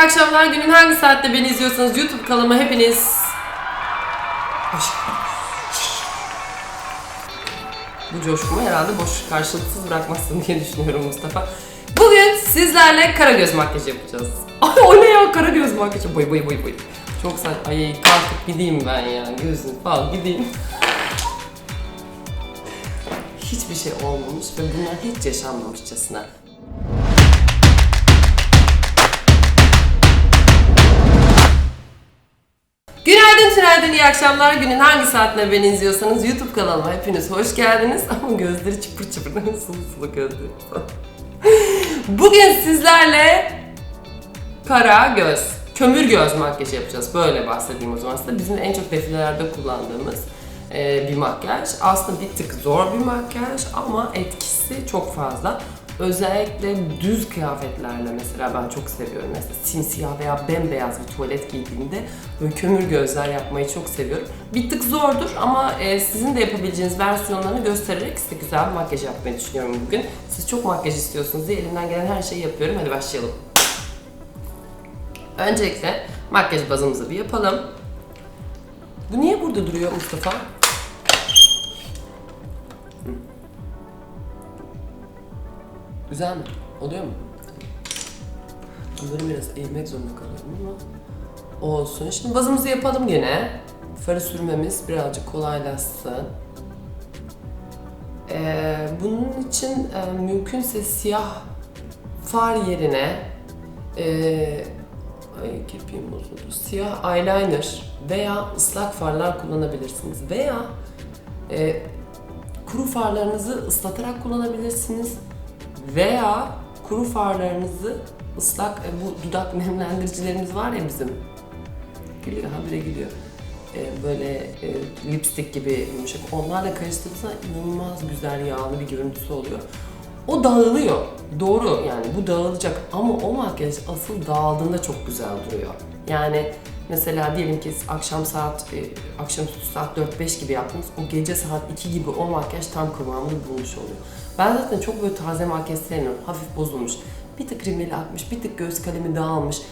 akşamlar. Günün hangi saatte beni izliyorsanız YouTube kanalıma hepiniz hoş Bu coşkumu herhalde boş karşılıksız bırakmazsın diye düşünüyorum Mustafa. Bugün sizlerle karagöz makyajı yapacağız. Ay o ne ya karagöz makyajı? Boy boy boy boy. Çok saç. Ay kalkıp gideyim ben ya. Gözüm falan gideyim. Hiçbir şey olmamış ve bunlar hiç yaşanmamışçasına. Günaydın, tünaydın, iyi akşamlar. Günün hangi saatinde beni izliyorsanız YouTube kanalıma hepiniz hoş geldiniz. Ama gözleri çıpır çıpır, sulu sulu gözleri. Bugün sizlerle kara göz, kömür göz makyajı yapacağız. Böyle bahsedeyim o zaman size. Bizim en çok defilelerde kullandığımız e, bir makyaj. Aslında bir tık zor bir makyaj ama etkisi çok fazla. Özellikle düz kıyafetlerle mesela ben çok seviyorum. Mesela simsiyah veya bembeyaz bir tuvalet giydiğimde böyle kömür gözler yapmayı çok seviyorum. Bir tık zordur ama e, sizin de yapabileceğiniz versiyonlarını göstererek size güzel bir makyaj yapmayı düşünüyorum bugün. Siz çok makyaj istiyorsunuz diye elimden gelen her şeyi yapıyorum. Hadi başlayalım. Öncelikle makyaj bazımızı bir yapalım. Bu niye burada duruyor Mustafa? Güzel mi? Oluyor mu? Bunları biraz eğmek zorunda kalıyorum ama olsun. Şimdi bazımızı yapalım gene. Farı sürmemiz birazcık kolaylaşsın. Ee, bunun için e, mümkünse siyah far yerine e, ay kirpiğim bozuldu. Siyah eyeliner veya ıslak farlar kullanabilirsiniz. Veya e, kuru farlarınızı ıslatarak kullanabilirsiniz. Veya kuru farlarınızı ıslak, e, bu dudak nemlendiricilerimiz var ya bizim. Gülüyor, ha bir de gülüyor. E, böyle e, lipstick gibi yumuşak. Onlarla karıştırdığınızda inanılmaz güzel yağlı bir görüntüsü oluyor. O dağılıyor. Doğru yani bu dağılacak ama o makyaj asıl dağıldığında çok güzel duruyor. Yani mesela diyelim ki akşam saat, e, akşamüstü saat 4-5 gibi yaptınız. O gece saat 2 gibi o makyaj tam kıvamını bulmuş oluyor. Ben zaten çok böyle taze makyaj sevmiyorum. Hafif bozulmuş. Bir tık rimeli akmış, bir tık göz kalemi dağılmış.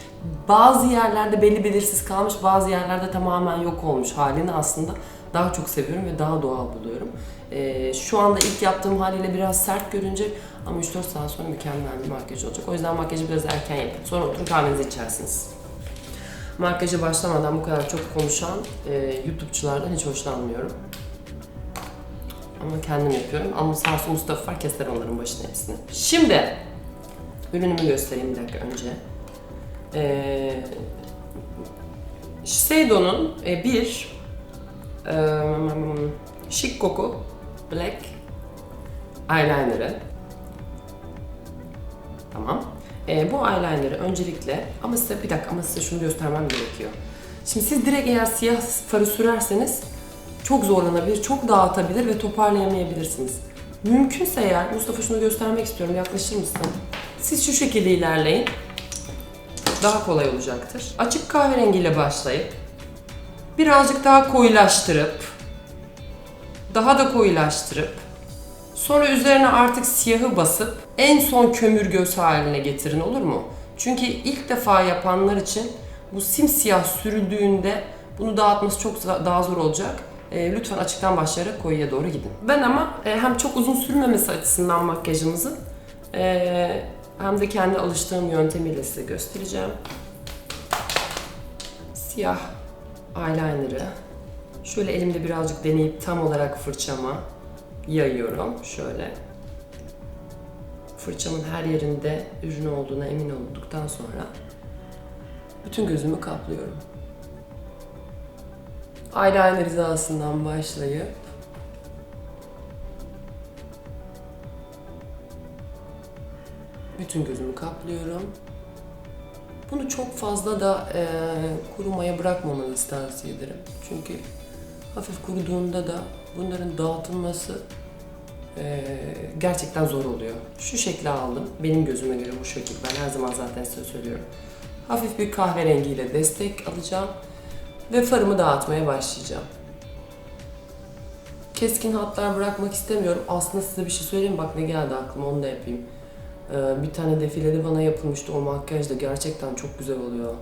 Bazı yerlerde belli belirsiz kalmış, bazı yerlerde tamamen yok olmuş halini aslında daha çok seviyorum ve daha doğal buluyorum. Ee, şu anda ilk yaptığım haliyle biraz sert görünecek ama 3-4 saat sonra mükemmel bir makyaj olacak. O yüzden makyajı biraz erken yapın. Sonra oturun kahvenizi içersiniz. Makyaja başlamadan bu kadar çok konuşan e, YouTube'çulardan hiç hoşlanmıyorum. Ama kendim yapıyorum. Ama sağ olsun Mustafa var keser onların başına hepsini. Şimdi ürünümü göstereyim bir dakika önce. Ee, Shiseido'nun e, bir e, şık koku black eyeliner'ı. E, bu eyeliner'ı öncelikle ama size bir dakika ama size şunu göstermem gerekiyor. Şimdi siz direkt eğer siyah farı sürerseniz çok zorlanabilir, çok dağıtabilir ve toparlayamayabilirsiniz. Mümkünse eğer, Mustafa şunu göstermek istiyorum, yaklaşır mısın? Siz şu şekilde ilerleyin. Daha kolay olacaktır. Açık kahverengiyle başlayıp, birazcık daha koyulaştırıp, daha da koyulaştırıp, sonra üzerine artık siyahı basıp, en son kömür göz haline getirin olur mu? Çünkü ilk defa yapanlar için bu simsiyah sürüldüğünde bunu dağıtması çok daha zor olacak. E, lütfen açıktan başlayarak koyuya doğru gidin. Ben ama e, hem çok uzun sürmemesi açısından makyajımızın e, hem de kendi alıştığım yöntemiyle size göstereceğim. Siyah eyeliner'ı şöyle elimde birazcık deneyip tam olarak fırçama yayıyorum. Şöyle fırçamın her yerinde ürün olduğuna emin olduktan sonra bütün gözümü kaplıyorum. Eyeliner hizasından başlayıp bütün gözümü kaplıyorum. Bunu çok fazla da e, kurumaya bırakmamanızı tavsiye ederim. Çünkü hafif kuruduğunda da bunların dağıtılması e, gerçekten zor oluyor. Şu şekli aldım. Benim gözüme göre bu şekil. Ben her zaman zaten size söylüyorum. Hafif bir kahverengiyle destek alacağım ve farımı dağıtmaya başlayacağım. Keskin hatlar bırakmak istemiyorum. Aslında size bir şey söyleyeyim bak ne geldi aklıma onu da yapayım. Ee, bir tane defilede bana yapılmıştı o makyaj da gerçekten çok güzel oluyor.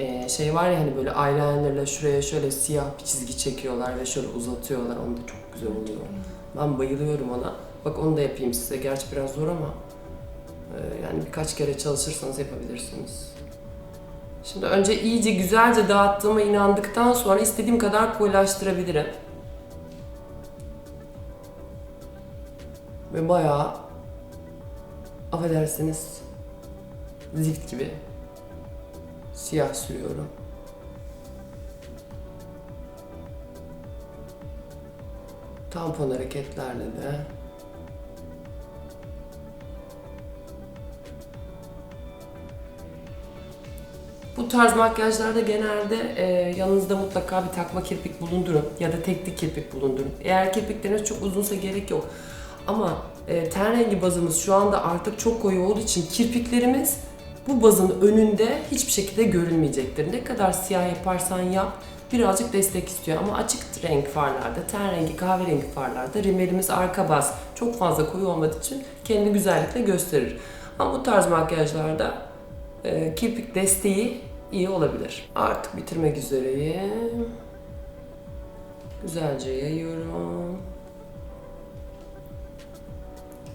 Ee, şey var ya hani böyle eyelinerla şuraya şöyle siyah bir çizgi çekiyorlar ve şöyle uzatıyorlar. Onu da çok güzel oluyor. Ben bayılıyorum ona. Bak onu da yapayım size. Gerçi biraz zor ama e, yani birkaç kere çalışırsanız yapabilirsiniz. Şimdi önce iyice güzelce dağıttığıma inandıktan sonra istediğim kadar koyulaştırabilirim. Ve bayağı affedersiniz zift gibi siyah sürüyorum. Tampon hareketlerle de Bu tarz makyajlarda genelde e, yanınızda mutlaka bir takma kirpik bulundurun ya da tekli kirpik bulundurun. Eğer kirpikleriniz çok uzunsa gerek yok. Ama e, ten rengi bazımız şu anda artık çok koyu olduğu için kirpiklerimiz bu bazın önünde hiçbir şekilde görünmeyecektir. Ne kadar siyah yaparsan yap birazcık destek istiyor ama açık renk farlarda, ten rengi, kahverengi farlarda rimelimiz arka baz çok fazla koyu olmadığı için kendi güzellikle gösterir. Ama bu tarz makyajlarda e, kirpik desteği iyi olabilir. Artık bitirmek üzereyim. Güzelce yayıyorum.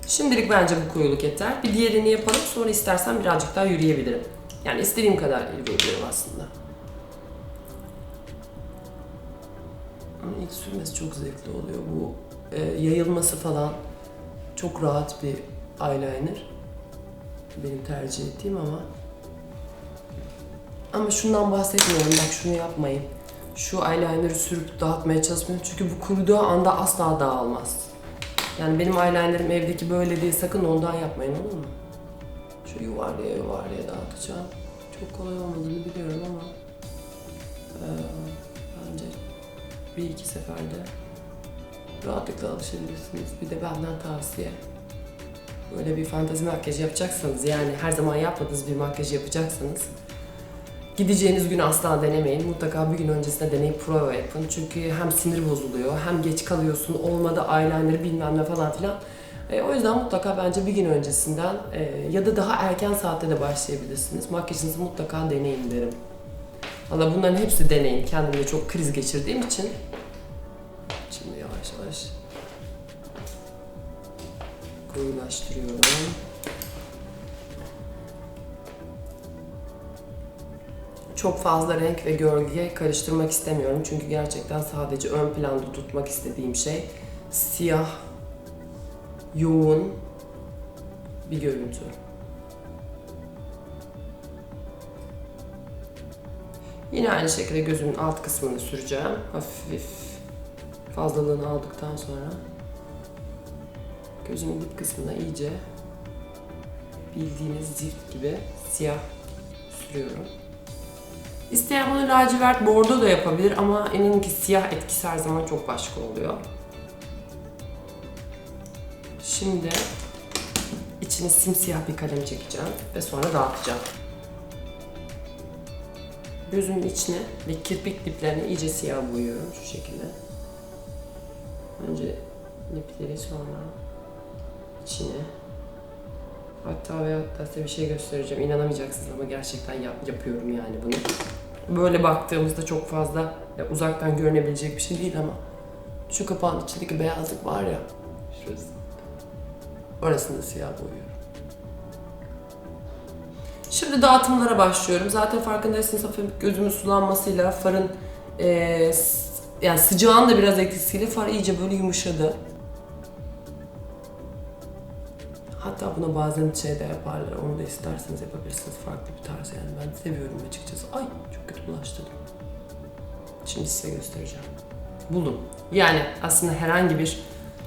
Şimdilik bence bu koyuluk yeter. Bir diğerini yapalım sonra istersen birazcık daha yürüyebilirim. Yani istediğim kadar yürüyebilirim aslında. Ama ilk sürmesi çok zevkli oluyor. Bu e, yayılması falan çok rahat bir eyeliner. Benim tercih ettiğim ama ama şundan bahsetmiyorum. Bak şunu yapmayın. Şu eyeliner'ı sürüp dağıtmaya çalışmıyorum. Çünkü bu kuruduğu anda asla dağılmaz. Yani benim eyeliner'ım evdeki böyle değil. Sakın ondan yapmayın olur mu? Şu yuvarlaya yuvarlaya dağıtacağım. Çok kolay olmadığını biliyorum ama eee, bence bir iki seferde rahatlıkla alışabilirsiniz. Bir de benden tavsiye. Böyle bir fantezi makyajı yapacaksanız yani her zaman yapmadığınız bir makyaj yapacaksanız Gideceğiniz gün asla denemeyin. Mutlaka bir gün öncesinde deneyip prova yapın. Çünkü hem sinir bozuluyor, hem geç kalıyorsun, olmadı eyeliner bilmem ne falan filan. E, o yüzden mutlaka bence bir gün öncesinden e, ya da daha erken saatte de başlayabilirsiniz. Makyajınızı mutlaka deneyin derim. Valla bunların hepsi deneyin. Kendimde çok kriz geçirdiğim için. Şimdi yavaş yavaş koyulaştırıyorum. Çok fazla renk ve gölge karıştırmak istemiyorum. Çünkü gerçekten sadece ön planda tutmak istediğim şey siyah, yoğun bir görüntü. Yine aynı şekilde gözümün alt kısmını süreceğim. Hafif fazlalığını aldıktan sonra gözümün dip kısmına iyice bildiğiniz zift gibi siyah sürüyorum. İsteyen bunu lacivert bordo da yapabilir ama eminim ki siyah etkisi her zaman çok başka oluyor. Şimdi içine simsiyah bir kalem çekeceğim ve sonra dağıtacağım. Gözümün içine ve kirpik diplerine iyice siyah boyuyorum şu şekilde. Önce lipleri sonra içine. Hatta ve hatta size bir şey göstereceğim. İnanamayacaksınız ama gerçekten yap- yapıyorum yani bunu. Böyle baktığımızda çok fazla ya uzaktan görünebilecek bir şey değil ama şu kapağın içindeki beyazlık var ya şurası. Orasını siyah boyuyorum. Şimdi dağıtımlara başlıyorum. Zaten farkındaysanız hafif gözümün sulanmasıyla farın s- yani sıcağın da biraz etkisiyle far iyice böyle yumuşadı. Hatta buna bazen şey de yaparlar. Onu da isterseniz yapabilirsiniz. Farklı bir tarz yani. Ben seviyorum açıkçası. Ay çok kötü bulaştırdım. Şimdi size göstereceğim. Bulun. Yani aslında herhangi bir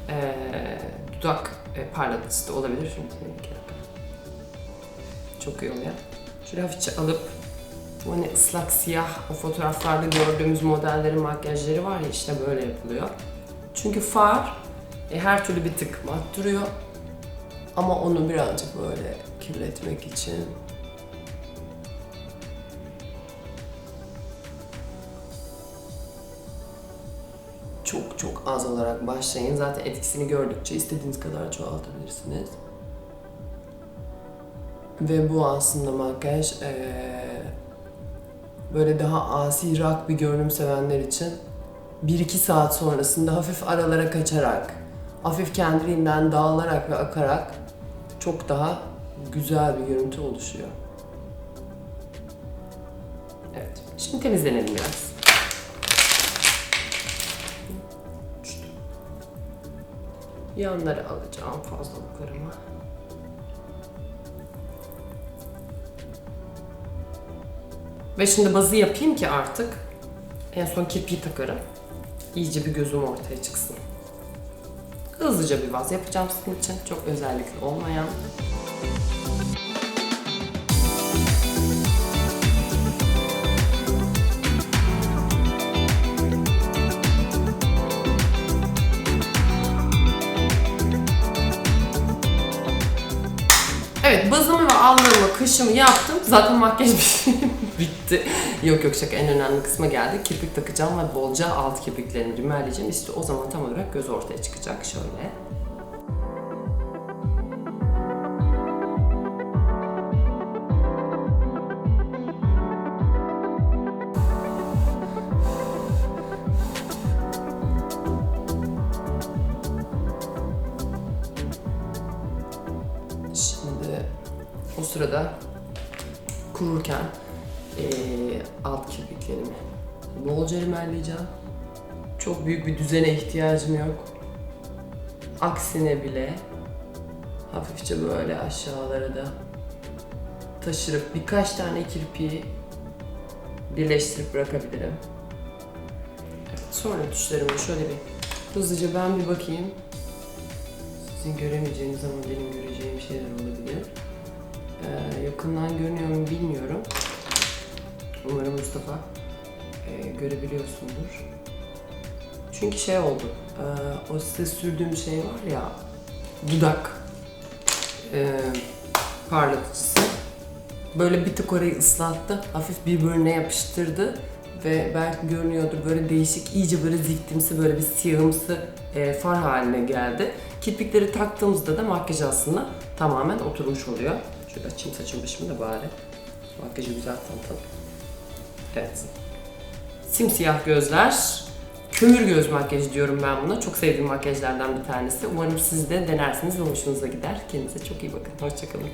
eee, dudak e, parlatıcısı da olabilir. Şimdi bir dakika. Çok iyi oluyor. Şöyle hafifçe alıp bu hani ıslak siyah o fotoğraflarda gördüğümüz modellerin makyajları var ya işte böyle yapılıyor. Çünkü far e, her türlü bir tık mat duruyor. Ama onu birazcık böyle kirletmek için çok çok az olarak başlayın. Zaten etkisini gördükçe istediğiniz kadar çoğaltabilirsiniz. Ve bu aslında makyaj eee, böyle daha asi rock bir görünüm sevenler için 1-2 saat sonrasında hafif aralara kaçarak, hafif kendiliğinden dağılarak ve akarak çok daha güzel bir görüntü oluşuyor. Evet, şimdi temizlenelim biraz. Yanları alacağım fazlalıklarımı. Ve şimdi bazı yapayım ki artık en son kirpiği takarım. İyice bir gözüm ortaya çıksın. Hızlıca bir vaz yapacağım sizin için. Çok özellikli olmayan. Evet bazımı ve allarımı, kaşımı yaptım. Zaten makyaj bitti. yok yok şaka en önemli kısma geldik. Kirpik takacağım ve bolca alt kirpiklerimi rimelleyeceğim. İşte o zaman tam olarak göz ortaya çıkacak şöyle. Şimdi o sırada kururken alt kirpiklerimi bolca rimelleyeceğim. Çok büyük bir düzene ihtiyacım yok. Aksine bile hafifçe böyle aşağılara da taşırıp birkaç tane kirpiği birleştirip bırakabilirim. Evet, sonra tuşlarımı şöyle bir hızlıca ben bir bakayım. Sizin göremeyeceğiniz ama görebiliyorsundur. Çünkü şey oldu, e, o size sürdüğüm şey var ya, dudak e, parlatıcısı. Böyle bir tık orayı ıslattı, hafif birbirine yapıştırdı ve belki görünüyordur böyle değişik, iyice böyle ziftimsi, böyle bir siyahımsı e, far haline geldi. Kirpikleri taktığımızda da makyaj aslında tamamen oturmuş oluyor. Şöyle açayım saçım başımı da bari. Makyajı güzel tanıtalım. Evet. Simsiyah gözler. Kömür göz makyajı diyorum ben buna. Çok sevdiğim makyajlardan bir tanesi. Umarım siz de denersiniz ve hoşunuza gider. Kendinize çok iyi bakın. Hoşçakalın.